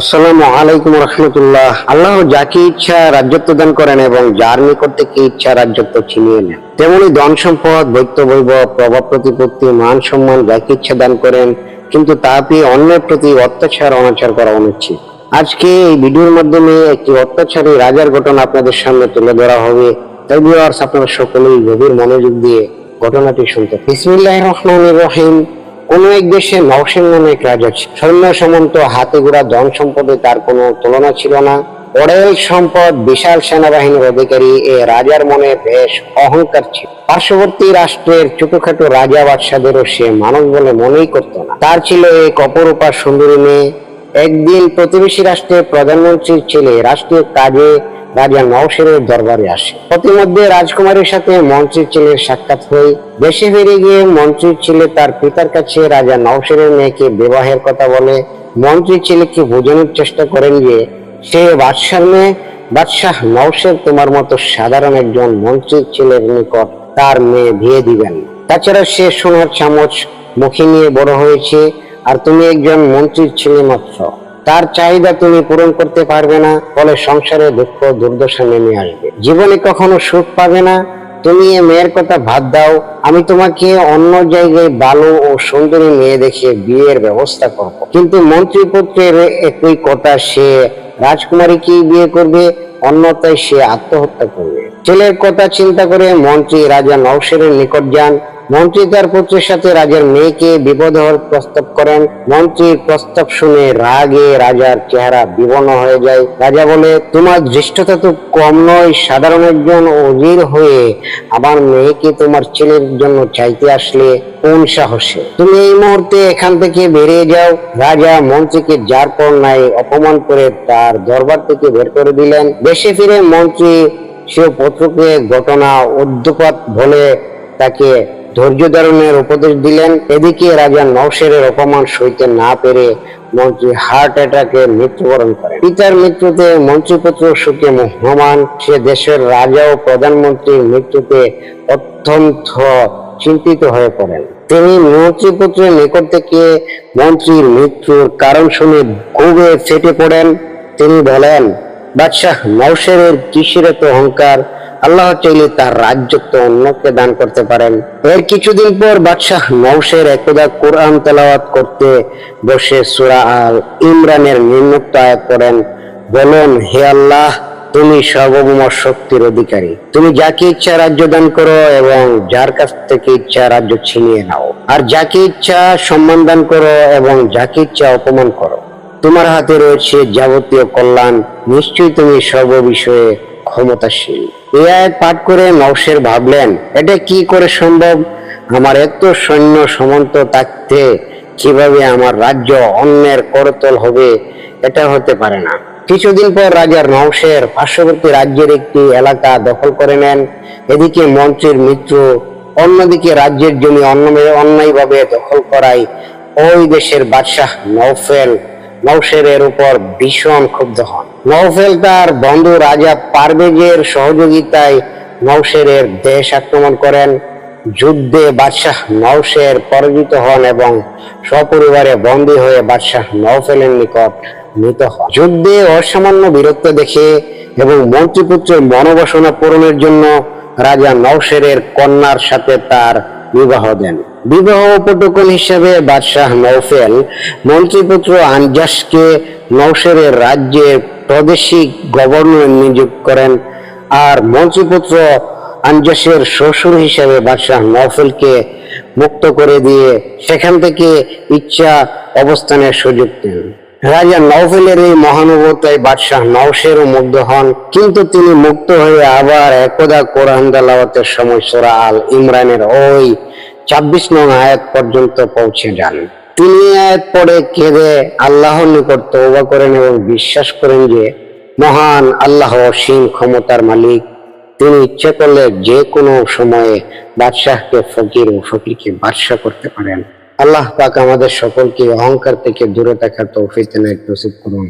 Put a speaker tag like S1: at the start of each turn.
S1: আসসালামু আলাইকুম রহমতুল্লাহ। আল্লাহ যাকে ইচ্ছা রাজ্যত্ব দান করেন এবং যার নিকট থেকে ইচ্ছা রাজ্যত্ব ছিনিয়ে নেন। তেমনি ধন সম্পদ, বৈত্য বৈভব, প্রভাব প্রতিপত্তি, মান সম্মান যাকে ইচ্ছা দান করেন, কিন্তু তা পেয়ে অন্যের প্রতি অত্যাচার, অনাচার করা অনুচিত। আজকে এই ভিডিওর মাধ্যমে একটি অত্যাচারী রাজার ঘটনা আপনাদের সামনে তুলে ধরা হবে। তাই ভিউয়ার্স আপনারা সকলেই গভীর মনোযোগ দিয়ে ঘটনাটি শুনতে বিসমিল্লাহ রহমান রহিম। কোন এক দেশে নওশেন নামে এক রাজা সৈন্য সমন্ত হাতে গোড়া ধন সম্পদে তার কোনো তুলনা ছিল না। অডেল সম্পদ বিশাল সেনাবাহিনীর অধিকারী এ রাজার মনে বেশ অহংকার ছিল। পার্শ্ববর্তী রাষ্ট্রের ছোটখাটো রাজা বাদশাদেরও সে মানুষ বলে মনেই করত না। তার ছিল এক অপরূপা সুন্দরী মেয়ে। একদিন প্রতিবেশী রাষ্ট্রের প্রধানমন্ত্রীর ছেলে রাষ্ট্রীয় কাজে রাজা নওশেরের দরবারে আসে। প্রতিমধ্যে রাজকুমারীর সাথে মন্ত্রীর ছেলের সাক্ষাৎ হয়ে। দেশে ফিরে গিয়ে মন্ত্রীর ছেলে তার পিতার কাছে রাজা নওশেরের মেয়েকে বিবাহের কথা বলে। মন্ত্রীর ছেলেকে বোঝানোর চেষ্টা করেন যে, সে বাদশার মেয়ে? বাদশাহ নওশের তোমার মতো সাধারণ একজন মন্ত্রীর ছেলের নিকট তার মেয়ে বিয়ে দিবেন। তাছাড়া সে সোনার চামচ মুখে নিয়ে বড় হয়েছে। আর তুমি একজন মন্ত্রীর ছেলে মাত্র। তার চাহিদা তুমি পূরণ করতে পারবে না, ফলে সংসারে দুঃখ, দুর্দশা নেমে আসবে। জীবনে কখনো সুখ পাবে না। তুমি এ মেয়ের কথা ভাত দাও। আমি তোমাকে অন্য জায়গায় ভালো ও সুন্দরী মেয়ে দেখে বিয়ের ব্যবস্থা করব। কিন্তু মন্ত্রীপুত্রের একই কথা, সে রাজকুমারীকে বিয়ে করবে? অন্যতায় সে আত্মহত্যা করবে। ছেলের কথা চিন্তা করে মন্ত্রী রাজা নওশেরের নিকট যান। মন্ত্রী তার পুত্রের সাথে রাজার মেয়েকে বিপদ হওয়ার প্রস্তাব করেন। মন্ত্রীর প্রস্তাব শুনে রাগে রাজার চেহারা বিবর্ণ হয়ে যায়। রাজা বলে, তোমার দৃষ্টতা তো কম নয়, সাধারণ একজন অজির হয়ে আমার মেয়েকে তোমার ছেলের জন্য চাইতে আসলে কোন সাহসে? তুমি এই মুহূর্তে এখান থেকে বেরিয়ে যাও। রাজা মন্ত্রীকে যার পর নাই অপমান করে তার দরবার থেকে বের করে দিলেন। দেশে ফিরে মন্ত্রী সে পুত্রকে ঘটনা উদ্যোপাত বলে তাকে ধৈর্য ধারণের উপদেশ দিলেন। এদিকে রাজা নওশেরের অপমান সইতে না পেরে মন্ত্রী হার্ট অ্যাটাকে মৃত্যুবরণ করেন। পিতার মৃত্যুতে মন্ত্রীপুত্র সুখে মোহমান সে দেশের রাজা ও প্রধানমন্ত্রীর মৃত্যুতে অত্যন্ত চিন্তিত হয়ে পড়েন। তিনি মন্ত্রীপুত্রের নিকট থেকে মন্ত্রীর মৃত্যুর কারণ শুনে খুবই ফেটে পড়েন। তিনি বলেন, বাদশাহ নওশেরের কিসের এত অহংকার আল্লাহ চাইলে তার রাজ্যত্ব অন্যকে দান করতে পারেন। এর কিছুদিন পর বাদশাহ নওশের একদা কোরআন তেলাওয়াত করতে বসে সূরা আল ইমরানের নিম্নোক্ত আয়াত করেন বলুন, হে আল্লাহ, তুমি সর্বভৌম শক্তির অধিকারী। তুমি যাকে ইচ্ছা রাজ্য দান করো এবং যার কাছ থেকে ইচ্ছা রাজ্য ছিনিয়ে নাও। আর যাকে ইচ্ছা সম্মান দান করো এবং যাকে ইচ্ছা অপমান করো। তোমার হাতে রয়েছে যাবতীয় কল্যাণ। নিশ্চয়ই তুমি সর্ববিষয়ে ক্ষমতাশীল। এই আয়াত পাঠ করে নওশের ভাবলেন, এটা কি করে সম্ভব? আমার এত সৈন্য সমন্ত থাকতে কীভাবে আমার রাজ্য অন্যের করতল হবে, এটা হতে পারে না। কিছুদিন পর রাজার নওশের পার্শ্ববর্তী রাজ্যের একটি এলাকা দখল করে নেন। এদিকে মন্ত্রীর মৃত্যু, অন্যদিকে রাজ্যের জমি অন্য অন্যায়ভাবে দখল করায় ওই দেশের বাদশাহ নৌফেল নৌশেরের উপর ভীষণ ক্ষুব্ধ হন। নৌফেল তার বন্ধু রাজা পারভেজের সহযোগিতায় নৌশেরের দেশ আক্রমণ করেন। যুদ্ধে বাদশাহ নৌশের পরাজিত হন এবং সপরিবারে বন্দী হয়ে বাদশাহ নৌফেলের নিকট মৃত হন। যুদ্ধে অসামান্য বীরত্ব দেখে এবং মন্ত্রীপুত্রের মনোবাসনা পূরণের জন্য রাজা নৌশেরের কন্যার সাথে তার বিবাহ দেন। বিবাহ উপটকন হিসেবে বাদশাহ নৌফেল মন্ত্রীপুত্র আনজাসকে নৌশেরের রাজ্যের প্রাদেশিক গভর্নর নিযুক্ত করেন আর মন্ত্রীপুত্র আনজাসের শ্বশুর হিসেবে বাদশাহ নৌফেলকে মুক্ত করে দিয়ে সেখান থেকে ইচ্ছা অবস্থানের সুযোগ দেন। রাজা নৌফেলের এই মহানুভবতায় বাদশাহ নওশেরও মুগ্ধ হন, কিন্তু তিনি মুক্ত হয়ে আবার একদা কোরআন দালাওয়াতের সময় সোরা আল ইমরানের ওই ছাব্বিশ নং আয়াত পর্যন্ত পৌঁছে যান। তিনি আয়াত পড়ে কেঁদে আল্লাহর নিকট তৌবা করেন এবং বিশ্বাস করেন যে, মহান আল্লাহ অসীম ক্ষমতার মালিক। তিনি ইচ্ছে করলে যে কোনো সময়ে বাদশাহকে ফকির ও ফকিরকে বাদশাহ করতে পারেন। আল্লাহ পাক আমাদের সকলকে অহংকার থেকে দূরে থাকার তৌফিক নসিব করুন।